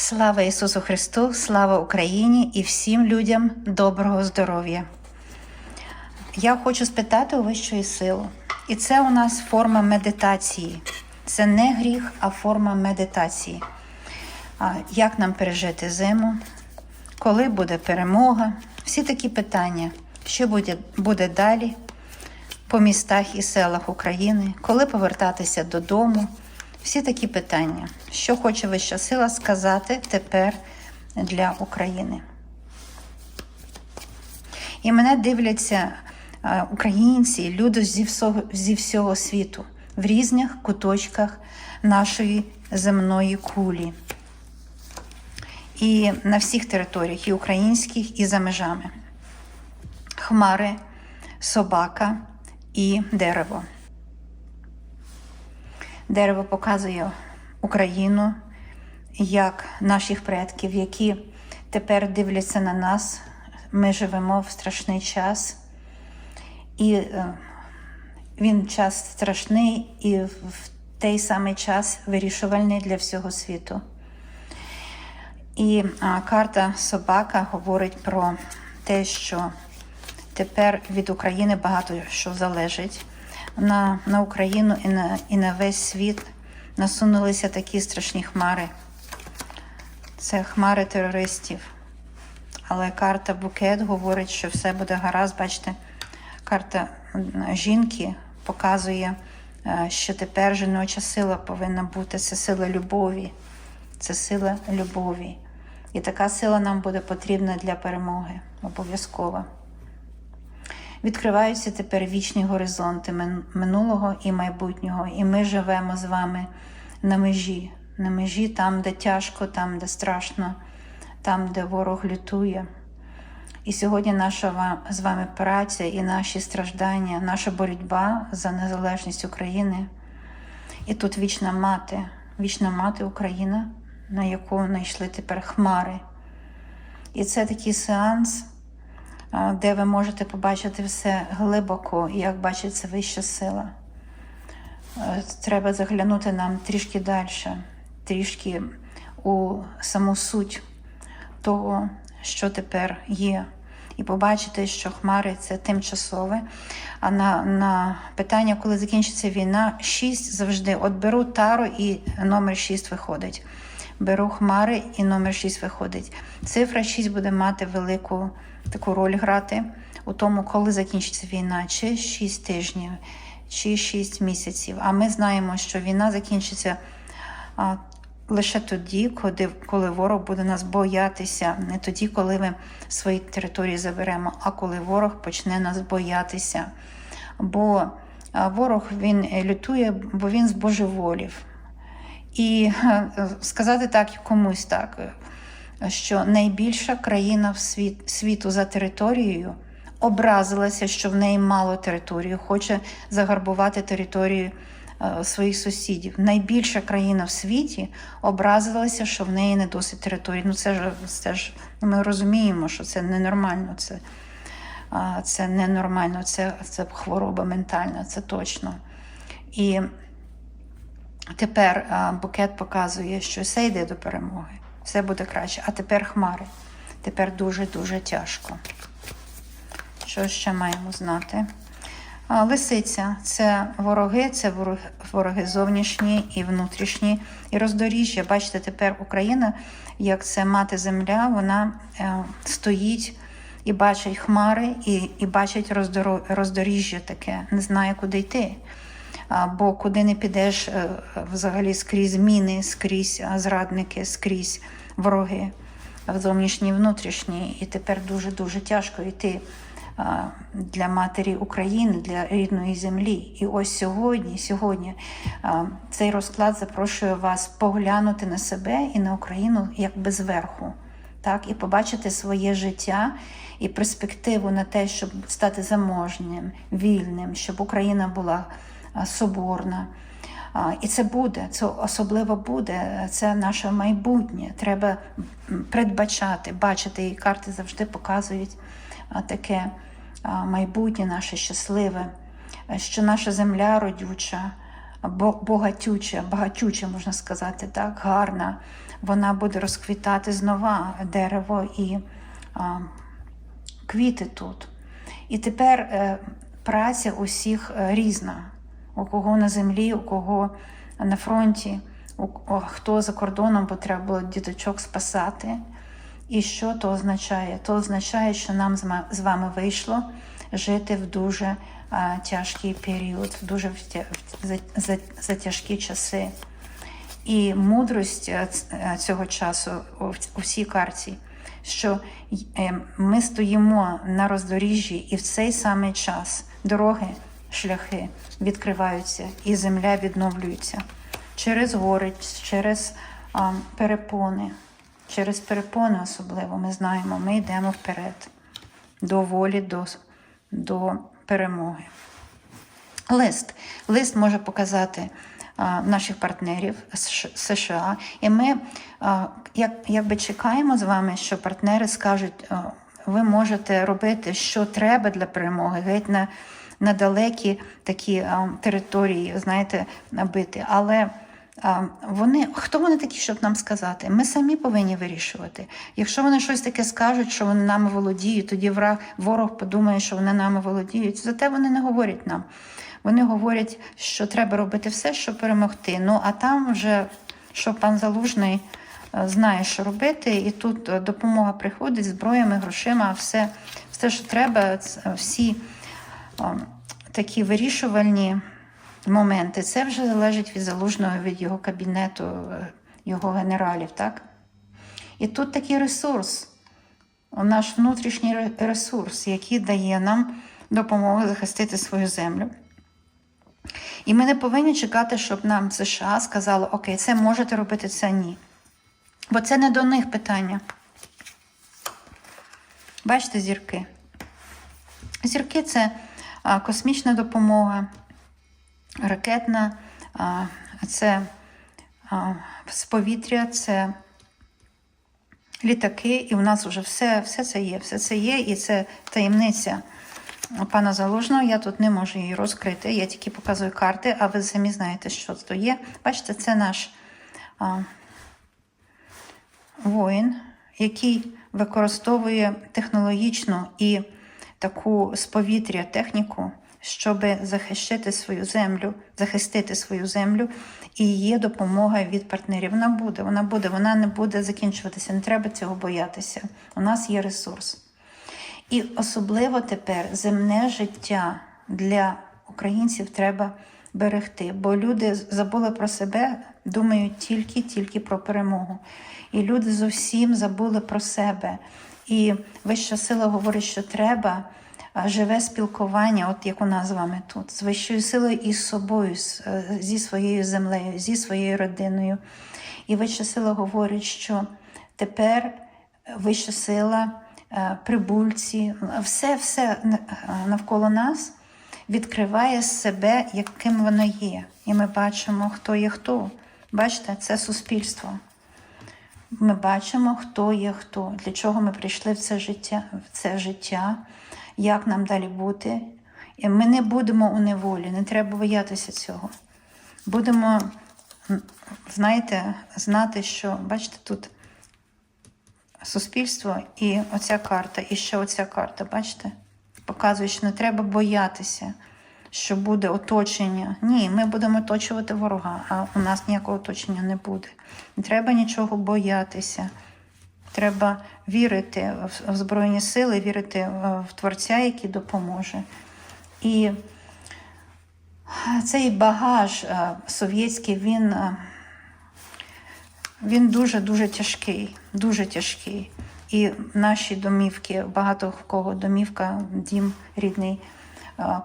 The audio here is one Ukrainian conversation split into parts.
Слава Ісусу Христу, слава Україні і всім людям доброго здоров'я. Я хочу спитати у вищої сили. І це у нас форма медитації. Це не гріх, а форма медитації. Як нам пережити зиму? Коли буде перемога? Всі такі питання, що буде, буде далі по містах і селах України, коли повертатися додому? Всі такі питання, що хоче вища сила сказати тепер для України. І мене дивляться е, українці, люди зі всього, зі всього світу в різних куточках нашої земної кулі. І на всіх територіях, і українських, і за межами. Хмари, собака і дерево. Дерево показує Україну як наших предків, які тепер дивляться на нас. Ми живемо в страшний час, і е, він час страшний і в той самий час вирішувальний для всього світу. І карта Собака говорить про те, що тепер від України багато що залежить. На, на Україну і на, і на весь світ насунулися такі страшні хмари. Це хмари терористів. Але карта Букет говорить, що все буде гаразд. Бачите, карта жінки показує, е, що тепер жіноча сила повинна бути. Це сила любові. Це сила любові. І така сила нам буде потрібна для перемоги. Обов'язково. Відкриваються тепер вічні горизонти минулого і майбутнього. І ми живемо з вами на межі, на межі там, де тяжко, там, де страшно, там, де ворог лютує. І сьогодні наша з вами праця і наші страждання, наша боротьба за незалежність України. І тут вічна мати, вічна мати Україна, на яку знайшли тепер хмари. І це такий сеанс, де ви можете побачити все глибоко, як бачиться вища сила. Треба заглянути нам трішки далі, трішки у саму суть того, що тепер є. І побачити, що хмари це тимчасове. А на на питання, коли закінчиться війна, 6 завжди от беру тару і номер 6 виходить. Беру хмари і номер 6 виходить. Цифра 6 буде мати велику таку роль грати у тому, коли закінчиться війна, чи 6 тижнів, чи 6 місяців. А ми знаємо, що війна закінчиться а, лише тоді, коли, ворог буде нас боятися, не тоді, коли ми свої території заберемо, а коли ворог почне нас боятися. Бо ворог він лютує, бо він збожеволів. І сказати так комусь так, що найбільша країна в світ, світу за територією образилася, що в неї мало території, хоче загарбувати територію е, своїх сусідів. Найбільша країна в світі образилася, що в неї не досить території. Ну це ж це ж ми розуміємо, що це ненормально. Це це ненормально, це, це хвороба ментальна, це точно. І Тепер букет показує, що все йде до перемоги, все буде краще. А тепер хмари. Тепер дуже-дуже тяжко. Що ще маємо знати? Лисиця це вороги, це вороги зовнішні і внутрішні. І роздоріжжя. Бачите, тепер Україна, як це мати земля, вона е, стоїть і бачить хмари, і і бачить роздоріжжя таке, не знає, куди йти. Бо куди не підеш, е, взагалі скрізь міни, скрізь зрадники, скрізь вороги зовнішні і внутрішні. І тепер дуже-дуже тяжко йти для матері України, для рідної землі. І ось сьогодні, сьогодні цей розклад запрошує вас поглянути на себе і на Україну якби зверху. Так, і побачити своє життя і перспективу на те, щоб стати заможним, вільним, щоб Україна була соборна. І це буде, це особливо буде, це наше майбутнє. Треба передбачати, бачити, і карти завжди показують таке майбутнє наше щасливе, що наша земля родюча, богатюча, багатюча, можна сказати, так, гарна. вона буде розквітати знова дерево і квіти тут. І тепер е, праця усіх е, різна. У кого на землі, у кого на фронті, у, хто за кордоном, бо треба було діточок спасати. І що то означає? То означає, що нам з вами вийшло жити в дуже а, тяжкий період, в дуже в за, за, за тяжкі часи. І мудрость е, е, цього часу у всій карті, що е, ми стоїмо на роздоріжжі, і в цей самий час дороги, шляхи відкриваються, і земля відновлюється через гори, через а, перепони. Через перепони особливо ми знаємо, ми йдемо вперед до волі, до, до перемоги. Лист. Лист може показати а, наших партнерів з США. І ми а, як, якби чекаємо з вами, що партнери скажуть, а, ви можете робити, що треба для перемоги, геть на, на далекі такі а, території, знаєте, набити. Але а, вони, хто вони такі, щоб нам сказати? Ми самі повинні вирішувати. Якщо вони щось таке скажуть, що вони нами володіють, тоді враг, ворог подумає, що вони нами володіють. Зате вони не говорять нам. Вони говорять, що треба робити все, щоб перемогти. Ну а там вже що пан Залужний е, знає, що робити, і тут е, допомога приходить зброями, грошима, все, все що треба, всі е, такі вирішувальні моменти. Це вже залежить від залужного, від його кабінету, е, його генералів, так? І тут такий ресурс, наш внутрішній ресурс, який дає нам допомогу захистити свою землю. І ми не повинні чекати, щоб нам США сказало, окей, це можете робити, це ні. Бо це не до них питання. Бачите, зірки. Зірки це космічна допомога, ракетна, це з повітря, це літаки, і у нас вже все, все це є. Все це є, і це таємниця пана Залужного. Я тут не можу її розкрити. Я тільки показую карти, а ви самі знаєте, що це є. Бачите, це наш а, воїн, який використовує технологічну і таку з повітря техніку, щоб захищати свою землю, захистити свою землю, і є допомога від партнерів. Вона буде, вона буде, вона не буде закінчуватися. Не треба цього боятися. У нас є ресурс. І особливо тепер земне життя для українців треба берегти, бо люди забули про себе, думають тільки тільки про перемогу. І люди зовсім забули про себе. І вища сила говорить, що треба живе спілкування, от як у нас з вами тут, з вищою силою і з собою, е, зі своєю землею, зі своєю родиною. І вища сила говорить, що тепер вища сила, е, прибульці, все, все е, навколо нас відкриває себе, яким воно є. І ми бачимо, хто є хто. Бачите, це суспільство. Ми бачимо, хто є хто, для чого ми прийшли в це життя, в це життя, як нам далі бути. І ми не будемо у неволі, не треба боятися цього. Будемо, знаєте, знати, що, бачите, тут суспільство і оця карта, і ще оця карта, бачите? Показує, що не треба боятися, що буде оточення. Ні, ми будемо оточувати ворога, а у нас ніякого оточення не буде. Не треба нічого боятися. Треба вірити в- Збройні Сили, вірити в Творця, який допоможе. І цей багаж е, совєтський, він, е, він дуже-дуже тяжкий, дуже тяжкий. І наші домівки, багато в кого домівка, дім рідний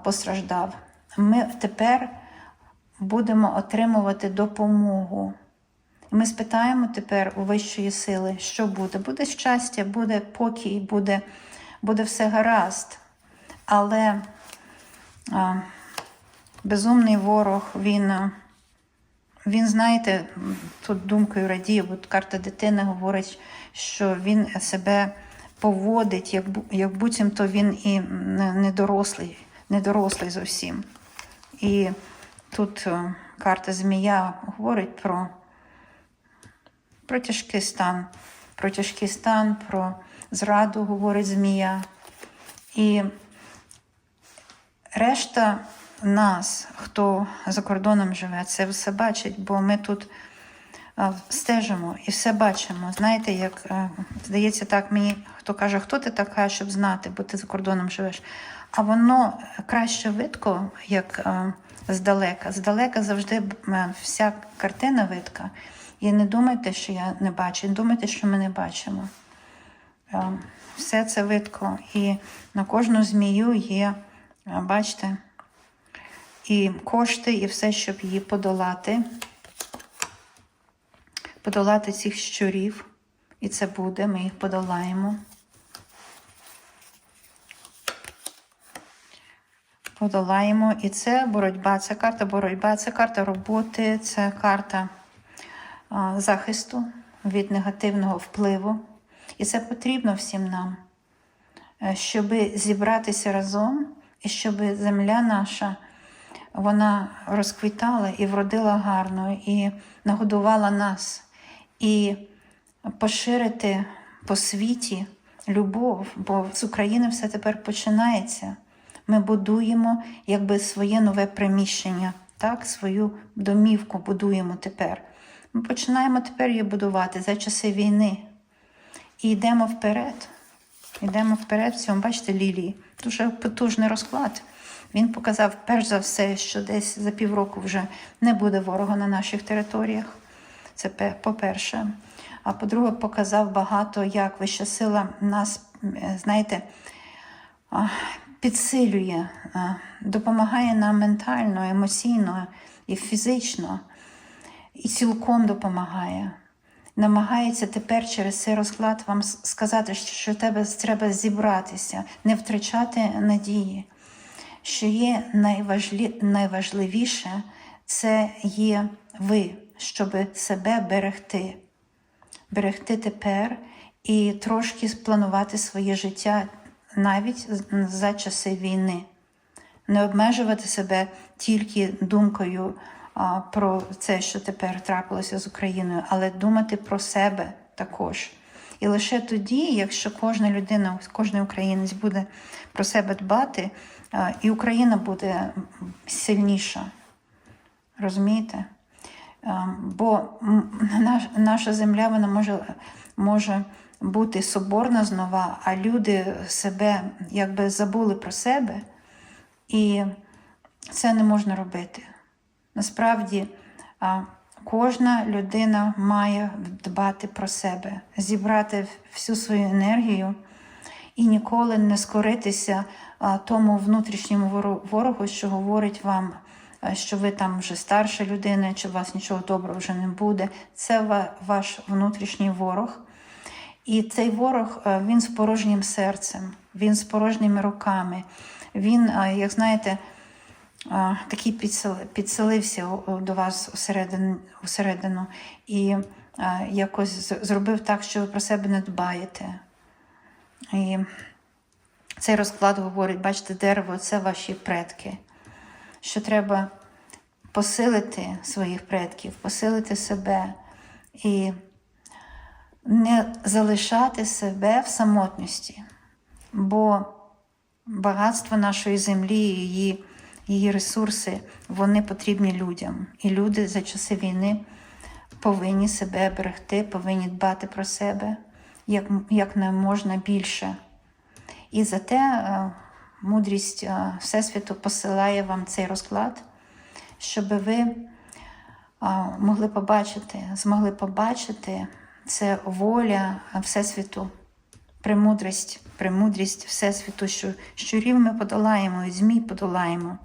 постраждав. Ми тепер будемо отримувати допомогу. Ми спитаємо тепер у вищої сили, що буде. Буде щастя, буде покій, буде, буде все гаразд. Але а, безумний ворог, він, він, знаєте, тут думкою радіє, бо карта дитини говорить, що він себе поводить, як, як буцімто він і не дорослий, не дорослий зовсім. І тут е, карта Змія говорить про Про тяжкий стан. Про тяжкий стан, про зраду говорить Змія. І решта нас, хто за кордоном живе, це все бачить, бо ми тут стежимо і все бачимо. Знаєте, як е, здається, так мені хто каже, хто ти така, щоб знати, бо ти за кордоном живеш. А воно краще видко, як е, здалека. Здалека завжди е, вся картина видка. І не думайте, що я не бачу, не думайте, що ми не бачимо. Все це видко. І на кожну змію є, бачите, і кошти, і все, щоб її подолати. Подолати цих щурів. І це буде, ми їх подолаємо. Подолаємо. І це боротьба, це карта боротьба, це карта роботи, це карта а, захисту від негативного впливу. І це потрібно всім нам, щоб зібратися разом і щоб земля наша вона розквітала і вродила гарно, і нагодувала нас, і поширити по світі любов, бо з України все тепер починається. Ми будуємо якби своє нове приміщення, так, свою домівку будуємо тепер. Ми починаємо тепер її будувати за часи війни. І йдемо вперед. Йдемо вперед в цьому, бачите, лілії. Дуже потужний розклад. Він показав, перш за все, що десь за півроку вже не буде ворога на наших територіях. Це по-перше. А по-друге, показав багато, як вища сила нас, е, знаєте, підсилює, допомагає нам ментально, емоційно і фізично, і цілком допомагає. Намагається тепер через цей розклад вам сказати, що тебе треба зібратися, не втрачати надії. Що є найважливіше, це є ви, щоб себе берегти. Берегти тепер і трошки спланувати своє життя навіть за часи війни. Не обмежувати себе тільки думкою про це, що тепер трапилося з Україною, але думати про себе також. І лише тоді, якщо кожна людина, кожен українець буде про себе дбати, і Україна буде сильніша. Розумієте? А, Бо наша земля вона може, може бути соборна знова, а люди себе якби забули про себе, і це не можна робити. Насправді, кожна людина має дбати про себе, зібрати всю свою енергію і ніколи не скоритися тому внутрішньому ворогу, що говорить вам, що ви там вже старша людина, чи у вас нічого доброго вже не буде. Це ваш внутрішній ворог. І цей ворог е, він з порожнім серцем, він з порожніми руками. Він, е, як знаєте, е, такий підселився до вас усередину, і е, якось зробив так, що ви про себе не дбаєте. І цей розклад говорить, бачите, дерево це ваші предки. Що треба посилити своїх предків, посилити себе і не залишати себе в самотності, бо багатство нашої землі, її, її ресурси, вони потрібні людям. І люди за часи війни повинні себе берегти, повинні дбати про себе як, як не можна більше. І за те е, мудрість е, Всесвіту посилає вам цей розклад, щоб ви могли побачити, змогли побачити це воля Всесвіту, премудрість, премудрість Всесвіту, що щурів ми подолаємо, і змій подолаємо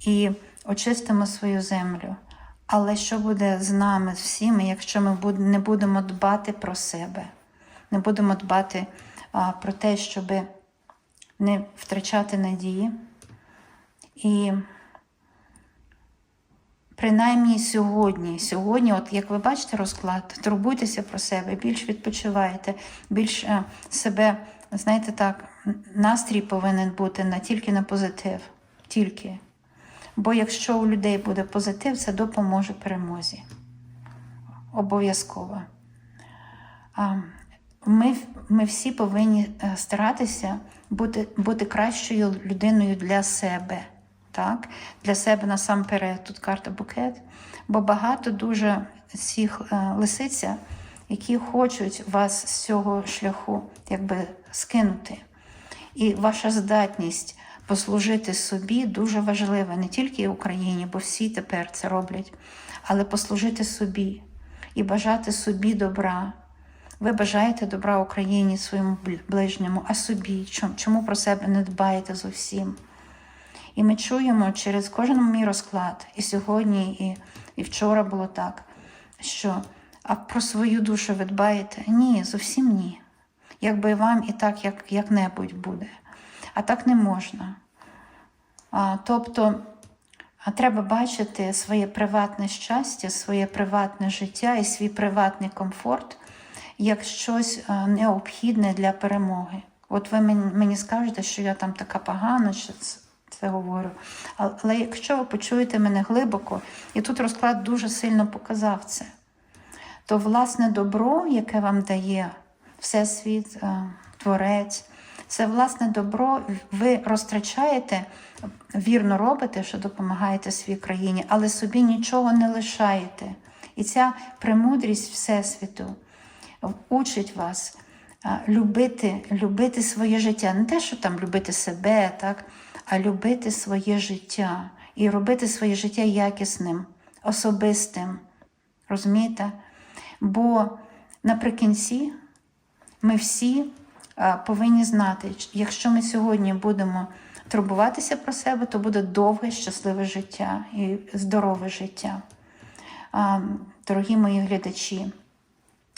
і очистимо свою землю. Але що буде з нами всіми, якщо ми не будемо дбати про себе, не будемо дбати про те, щоб не втрачати надії і принаймні сьогодні, сьогодні, от як ви бачите розклад, турбуйтеся про себе, більш відпочивайте, більш е, себе, знаєте так, настрій повинен бути на тільки на позитив. Тільки. Бо якщо у людей буде позитив, це допоможе перемозі. Обов'язково. Ми, ми всі повинні е, старатися бути, бути кращою людиною для себе. Так? Для себе насамперед тут карта букет. Бо багато дуже цих е, лисиця, які хочуть вас з цього шляху якби скинути. І ваша здатність послужити собі дуже важлива не тільки Україні, бо всі тепер це роблять, але послужити собі і бажати собі добра. Ви бажаєте добра Україні своєму ближньому, а собі. Чому про себе не дбаєте зовсім? І ми чуємо через кожен мій розклад, і сьогодні, і, і вчора було так, що а про свою душу ви дбаєте? Ні, зовсім ні. Якби вам і так як, як-небудь буде. А так не можна. А, тобто а треба бачити своє приватне щастя, своє приватне життя і свій приватний комфорт як щось необхідне для перемоги. От ви мені, скажете, що я там така погана, що це, це говорю. Але якщо ви почуєте мене глибоко, і тут розклад дуже сильно показав це, то власне добро, яке вам дає Всесвіт, е, Творець, це власне добро ви розтрачаєте, вірно робите, що допомагаєте своїй країні, але собі нічого не лишаєте. І ця премудрість Всесвіту учить вас любити, любити своє життя. Не те, що там любити себе, так, а любити своє життя і робити своє життя якісним, особистим. Розумієте? Бо наприкінці ми всі повинні знати, якщо ми сьогодні будемо турбуватися про себе, то буде довге, щасливе життя і здорове життя. Дорогі мої глядачі,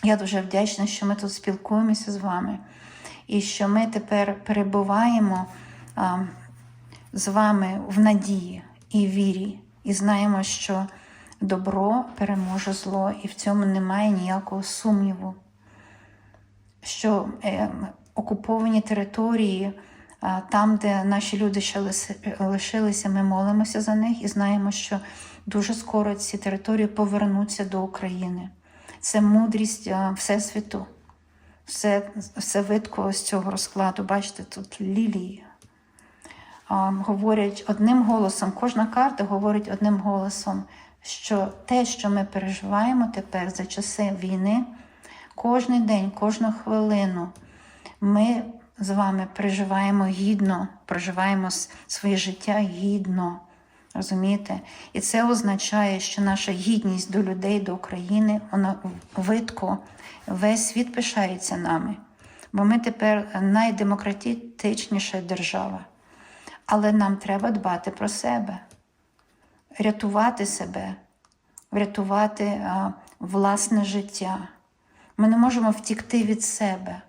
я дуже вдячна, що ми тут спілкуємося з вами, і що ми тепер перебуваємо з вами в надії і вірі, і знаємо, що добро переможе зло, і в цьому немає ніякого сумніву. Що е, окуповані території, а, там, де наші люди ще лишилися, ми молимося за них і знаємо, що дуже скоро ці території повернуться до України. Це мудрість а, Всесвіту. Все, все видко з цього розкладу. Бачите, тут лілії. Говорять одним голосом, кожна карта говорить одним голосом, що те, що ми переживаємо тепер за часи війни, кожен день, кожну хвилину ми з вами переживаємо гідно, проживаємо своє життя гідно. Розумієте? І це означає, що наша гідність до людей, до України, вона видко, весь світ пишається нами. Бо ми тепер найдемократичніша держава. Але нам треба дбати про себе, рятувати себе, врятувати а, власне життя. Ми не можемо втікти від себе.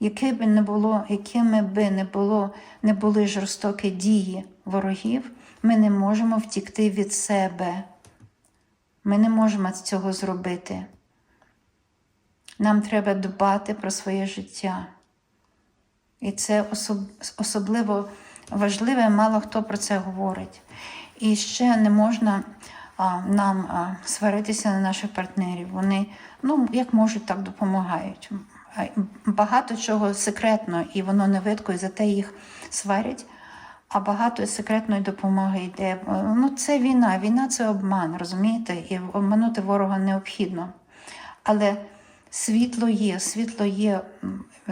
Яке би не було, якими би не було, не були жорстокі дії ворогів, ми не можемо втікти від себе. Ми не можемо цього зробити. Нам треба дбати про своє життя. І це особ- особливо важливе, мало хто про це говорить. І ще не можна а, нам а, сваритися на наших партнерів. Вони, ну, як можуть, так допомагають. Багато чого секретно, і воно не видко, і за те їх сварять. А багато секретної допомоги йде. Ну, це війна. Війна це обман, розумієте? І обманути ворога необхідно. Але світло є, світло є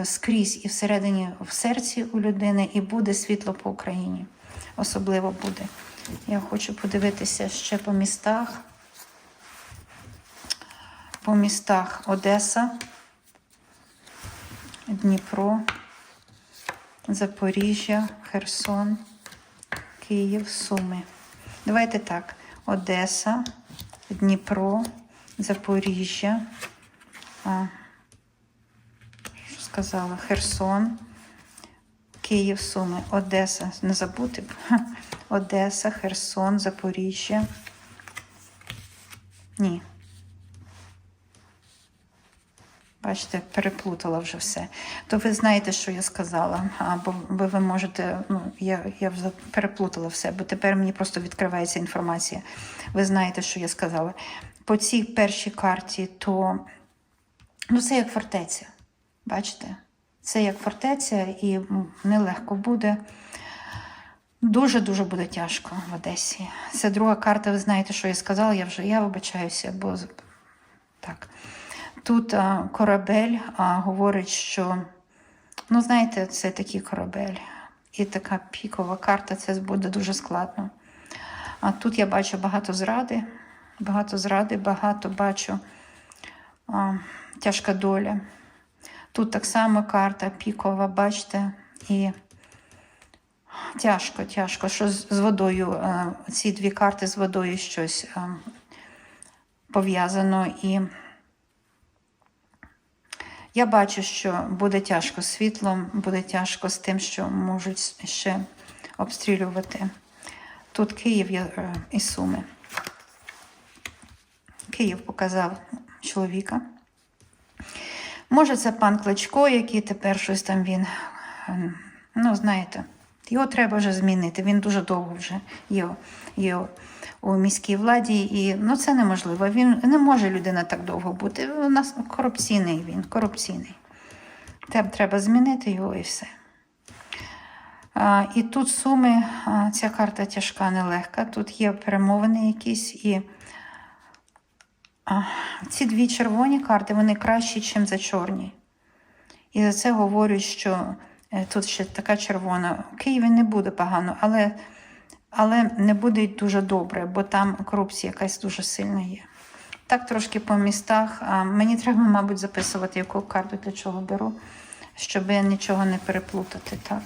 скрізь і всередині в серці у людини, і буде світло по Україні. Особливо буде. Я хочу подивитися ще по містах. По містах Одеса, Дніпро, Запоріжжя, Херсон, Київ, Суми. Давайте так: Одеса, Дніпро, Запоріжжя. Що сказала? Херсон, Київ, Суми, Одеса. Не забути. Одеса, Херсон, Запоріжжя. Ні. Бачите, переплутала вже все. То ви знаєте, що я сказала. Або ви, ви можете, ну, я, я вже переплутала все, бо тепер мені просто відкривається інформація. Ви знаєте, що я сказала. По цій першій карті, то Ну, це як фортеця. Бачите? Це як фортеця, і нелегко буде. Дуже-дуже буде тяжко в Одесі. Це друга карта, ви знаєте, що я сказала, я вже я вибачаюся, бо так. Тут а, корабель а, говорить, що, ну, знаєте, це такий корабель. І така пікова карта, це буде дуже складно. А тут я бачу багато зради, багато зради, багато бачу а, тяжка доля. Тут так само карта пікова, бачите, і тяжко, тяжко. Що з, з водою, е, ці дві карти з водою щось е, пов'язано. І я бачу, що буде тяжко з світлом, буде тяжко з тим, що можуть ще обстрілювати. Тут Київ і Суми. Київ показав чоловіка. Може, це пан Кличко, який тепер щось там він. е, Ну, знаєте, його треба вже змінити. Він дуже довго вже є, є у міській владі, і ну, це неможливо. Він не може людина так довго бути. У нас корупційний він, корупційний. Треба, треба змінити його і все. А, і тут суми, а, ця карта тяжка, нелегка. Тут є перемовини якісь і. Ці дві червоні карти вони кращі, ніж за чорні. І за це говорять, що е, тут ще така червона. У Києві не буде погано, але, але не буде й дуже добре, бо там корупція якась дуже сильна є. Так трошки по містах. Мені треба, мабуть, записувати, яку карту для чого беру, щоб нічого не переплутати. Так.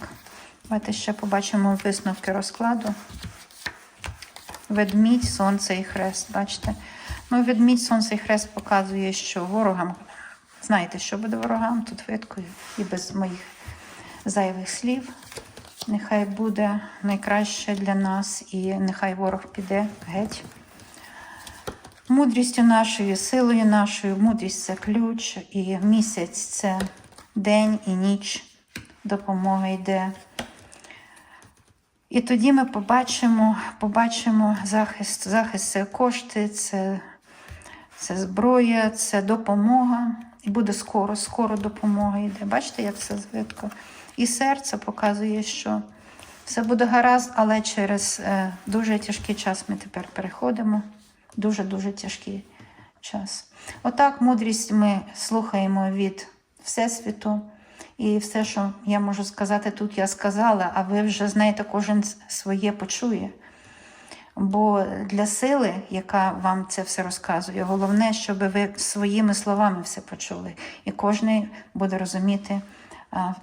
Давайте ще побачимо висновки розкладу. Ведмідь, сонце і хрест. Бачите? Ну, ведмідь, сонце і хрест показує, що ворогам, знаєте, що буде ворогам, тут видко і без моїх зайвих слів. Нехай буде найкраще для нас, і нехай ворог піде геть. Мудрістю нашою, силою нашою, мудрість це ключ, і місяць це день і ніч. Допомога йде. І тоді ми побачимо, побачимо захист. Захист це кошти, це, це зброя, це допомога. І буде скоро, скоро допомога йде. Бачите, як все звідко. І серце показує, що все буде гаразд, але через е, дуже тяжкий час ми тепер переходимо. Дуже-дуже тяжкий час. Отак мудрість ми слухаємо від Всесвіту. І все, що я можу сказати тут, я сказала, а ви вже знаєте, кожен своє почує. Бо для сили, яка вам це все розказує, головне, щоб ви своїми словами все почули. І кожен буде розуміти а,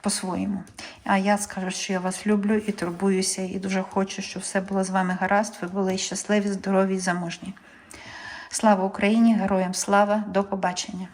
по-своєму. А я скажу, що я вас люблю і турбуюся, і дуже хочу, щоб все було з вами гаразд, ви були щасливі, здорові і заможні. Слава Україні! Героям слава! До побачення!